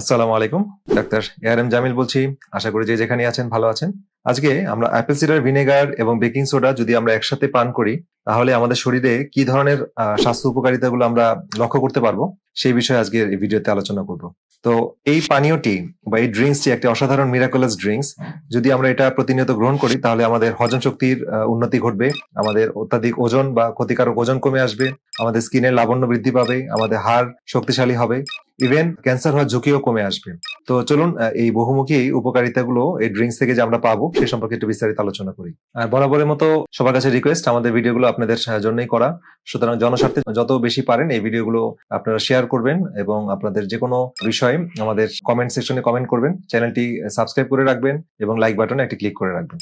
আসসালামু আলাইকুম, doctor AR M Jamil বলছি। আশা করি যে যেখানে আছেন, ভালো আছেন। আজকে আমরা অ্যাপেল সিডার ভিনেগার এবং বেকিং সোডা যদি আমরা একসাথে পান করি, তাহলে আমাদের শরীরে কি ধরনের স্বাস্থ্য উপকারিতাগুলো আমরা লক্ষ্য করতে পারব, সেই বিষয়ে আজকে এই ভিডিওতে আলোচনা করব। তো এই পানীয়টি বা এই ড্রিঙ্কসটি একটি অসাধারণ মিরাকুলাস ড্রিঙ্কস। যদি আমরা এটা প্রতিনিয়ত গ্রহণ করি, তাহলে আমাদের হজম শক্তির উন্নতি ঘটবে, আমাদের অত্যাধিক ওজন বা ক্ষতিকারক ওজন কমে আসবে, আমাদের স্কিনের লাবণ্য বৃদ্ধি পাবে, আমাদের হাড় শক্তিশালী হবে ইভেন ক্যান্সার হওয়ার ঝুঁকিও কমে আসবে। তো চলুন এই বহুমুখী উপকারিতাগুলো, এই ড্রিঙ্কস থেকে যে আমরা পাবো, সে সম্পর্কে একটু বিস্তারিত আলোচনা করি। আর বরাবরের মতো সবার কাছে রিকোয়েস্ট আমাদের ভিডিওগুলো আপনাদের জন্যই করা। সুতরাং জনস্বার্থে যত বেশি পারেন, এই ভিডিওগুলো আপনারা শেয়ার করবেন এবং আপনাদের যে কোনো বিষয়ে আমাদের কমেন্ট সেকশনে কমেন্ট করবেন। চ্যানেলটি সাবস্ক্রাইব করে রাখবেন এবং লাইক বাটনে একটি ক্লিক করে রাখবেন।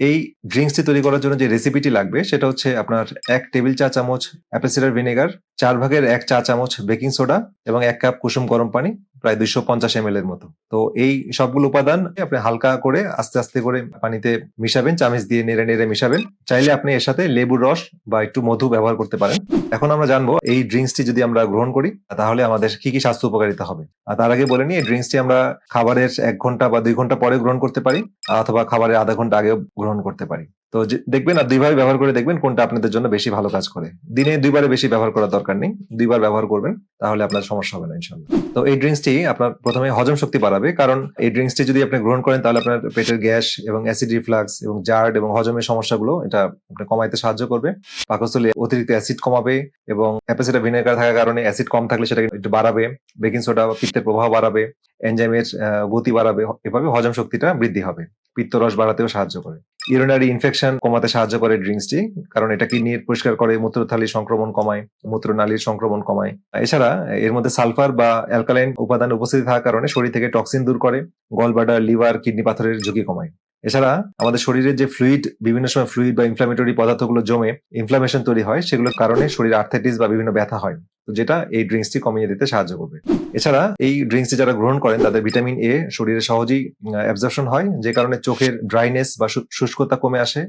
এই ড্রিঙ্কসটি তৈরি করার জন্য যে রেসিপিটি লাগবে, সেটা হচ্ছে আপনার এক টেবিল চা চামচ অ্যাপেসিডার ভিনেগার চার ভাগের এক চা চামচ বেকিং সোডা এবং এক কাপ কুসুম গরম পানি। প্রায় দুইশো পঞ্চাশ এম এর মতো। তো এই সবগুলো উপাদান আপনি হালকা করে আস্তে আস্তে করে পানিতে মিশাবেন, চামিচ দিয়ে নেড়ে নেড়ে মিশাবেন। চাইলে আপনি এর সাথে লেবুর রস বা একটু মধু ব্যবহার করতে পারেন। এখন আমরা জানব এই ড্রিঙ্কসটি যদি আমরা গ্রহণ করি, তাহলে আমাদের কি কি স্বাস্থ্য উপকারিতা হবে? আর তার আগে বলে নিই এই ড্রিঙ্কসটি আমরা খাবারের এক ঘণ্টা বা দুই ঘণ্টা পরে গ্রহণ করতে পারি, অথবা খাবারের আধা ঘণ্টা আগেও গ্রহণ করতে পারি। তো দেখবেন আর দুইভাবে ব্যবহার করে দেখবেন কোনটা আপনাদের জন্য বেশি ভালো কাজ করে। দিনে দুইবারে বেশি ব্যবহার করার দরকার নেই, দুইবার ব্যবহার করবেন, তাহলে আপনার সমস্যা হবে না ইনশাল্লাহ তো এই ড্রিঙ্কসটি আপনার প্রথমে হজম শক্তি বাড়াবে, কারণ এই ড্রিঙ্কসটি যদি আপনি গ্রহণ করেন, তাহলে আপনার পেটের গ্যাস এবং অ্যাসিড রিফ্লাক্স এবং জার্ড এবং হজমের সমস্যাগুলো, এটা আপনি কমাইতে সাহায্য করবে। পাকস্থলে অতিরিক্ত অ্যাসিড কমাবে এবং অ্যাপেসিডা ভিনেগার থাকার কারণে অ্যাসিড কম থাকলে সেটাকে একটু বাড়াবে, বেকিং সোডা পিত্তের প্রবাহ বাড়াবে, এনজাইমের গতি বাড়াবে, এভাবে হজম শক্তিটা বৃদ্ধি হবে, পিত্তরস বাড়াতেও সাহায্য করে। ইউরিনারি ইনফেকশন কমাতে সাহায্য করে ড্রিঙ্কসটি কারণ এটা কিডনির পরিষ্কার করে মূত্রথালির সংক্রমণ কমায়, মূত্রনালীর সংক্রমণ কমায়। এছাড়া এর মধ্যে সালফার বা অ্যালকালাইন উপাদান উপস্থিত থাকার কারণে শরীর থেকে টক্সিন দূর করে গলবাডার লিভার কিডনি পাথরের ঝুঁকি কমায়। এছাড়া আমাদের শরীরের যে ফ্লুইড বিভিন্ন সময় ফ্লুইড বা ইনফ্লামেটরি পদার্থগুলো জমে ইনফ্লামেশন তৈরি হয়, সেগুলোর কারণে শরীর আর্থাইটিস বা বিভিন্ন ব্যথা হয়। যেটা এই ড্রিঙ্কসটি কমিয়ে দিতে সাহায্য করবে। এছাড়া এই ড্রিঙ্কসটি যারা গ্রহণ করেন, তাদের ভিটামিন এ শরীরে সহজেই অ্যাবজর্পশন হয়, যে কারণে চোখের ড্রাইনেস বা শুষ্কতা কমে আসে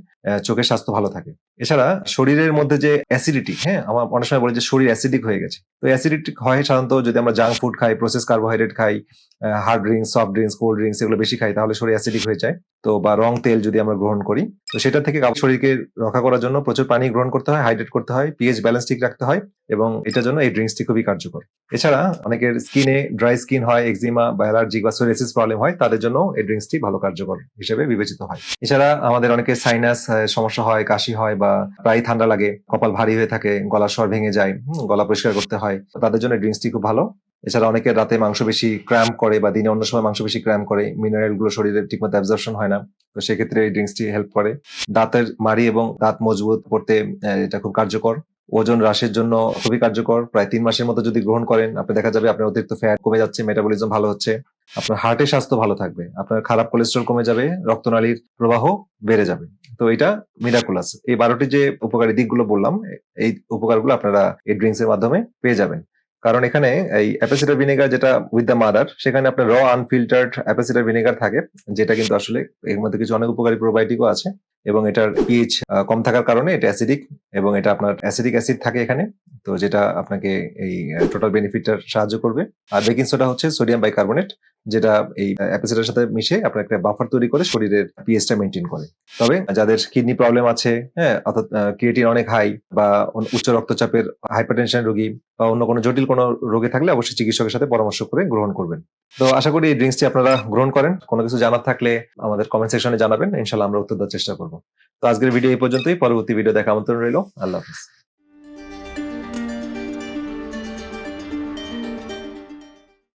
চোখের স্বাস্থ্য ভালো থাকে। এছাড়া শরীরের মধ্যে যে অ্যাসিডিটি হ্যাঁ আমার অনেক সময় বলে যে শরীর অ্যাসিডিক হয়ে গেছে। তো অ্যাসিডিক হয় সাধারণত যদি আমরা জাঙ্ক ফুড খাই প্রসেস কার্বোহাইড্রেট খাই hard drinks soft drinks cold drinks এগুলো বেশি খাই, তাহলে শরীর অ্যাসিডিক হয়ে যায়। তো বা রং তেল যদি আমরা গ্রহণ করি, তো সেটা থেকে শরীরকে রক্ষা করার জন্য প্রচুর পানি গ্রহণ করতে হয় হাইড্রেট করতে হয় পিএইচ ব্যালেন্স ঠিক রাখতে হয় এবং এটার জন্য এই ড্রিঙ্কসটি খুবই কার্যকর। এছাড়া অনেকের স্কিনে ড্রাই স্কিন হয় এক্সিমা বা অ্যালার্জি বা সোরিয়াসিস প্রবলেম হয়, তাদের জন্য এই ড্রিঙ্কসটি ভালো কার্যকর হিসেবে বিবেচিত হয়। এছাড়া আমাদের অনেকের সাইনাস সমস্যা হয়, কাশি হয় বা প্রায় ঠান্ডা লাগে, কপাল ভারী হয়ে থাকে গলার স্বর ভেঙে যায় গলা পরিষ্কার করতে হয়, তাদের জন্য ড্রিঙ্কসটি খুব ভালো। এছাড়া অনেকের রাতে মাংস বেশি ক্র্যাম্প করে বা দিনে অন্য সময় মাংস বেশি ক্র্যাম্প করে মিনারেলগুলো শরীরে ঠিকমতো অ্যাবজর্পশন হয় না। তো সেক্ষেত্রে এই ড্রিঙ্কসটি হেল্প করে। দাঁতের মাড়ি এবং দাঁত মজবুত করতে এটা খুব কার্যকর। ওজন হ্রাসের জন্য খুবই কার্যকর। প্রায় তিন মাসের মতো যদি গ্রহণ করেন, আপনি দেখা যাবে আপনার অতিরিক্ত ফ্যাট কমে যাচ্ছে মেটাবলিজম ভালো হচ্ছে। আপনার হার্টের স্বাস্থ্য ভালো থাকবে। আপনার খারাপ কোলেস্ট্রল কমে যাবে, রক্তনালীর প্রবাহ বেড়ে যাবে। তো এটা মিরাকুলাস এই বারোটি যে উপকারী দিকগুলো বললাম, এই উপকারগুলো আপনারা এই ড্রিঙ্কস এর মাধ্যমে পেয়ে যাবেন। কারণ এখানে এই অ্যাপাসিটার ভিনেগার যেটা উইথ দ্য মাদার সেখানে আপনার র আনফিল্টার্ড অ্যাপাসিটার ভিনেগার থাকে, যেটা কিন্তু আসলে এর মধ্যে কিছু অনেক উপকারী প্রোবায়োটিকও আছে এবং এটার পিএইচ কম থাকার কারণে এটা অ্যাসিডিক এবং এটা আপনার অ্যাসিডিক অ্যাসিড থাকে এখানে, তো যেটা আপনাকে এই টোটাল বেনিফিটটার সাহায্য করবে। আর বেকিং সোডা হচ্ছে সোডিয়াম বাইকার্বনেট যেটা এই অ্যাপেসিডার সাথে মিশে আপনার একটা বাফার তৈরি করে শরীরের পিএইচটা মেনটেন করে। তবে যাদের কিডনি প্রবলেম আছে হ্যাঁ অর্থাৎ ক্রিয়েটিন অনেক হাই বা উচ্চ রক্তচাপের হাইপারটেনশন রোগী বা অন্য কোনো জটিল কোনো রোগে থাকলে অবশ্যই চিকিৎসকের সাথে পরামর্শ করে গ্রহণ করবেন। তো আশা করি এই ড্রিঙ্কসটি আপনারা গ্রহণ করেন। কোনো কিছু জানার থাকলে আমাদের কমেন্ট সেকশনে জানাবেন। ইনশাল্লাহ আমরা উত্তর দেওয়ার চেষ্টা করব। তো আজকের ভিডিও এই পর্যন্তই। পরবর্তী ভিডিও দেখা আমন্ত্রণ রইল। আল্লাহ হাফিজ।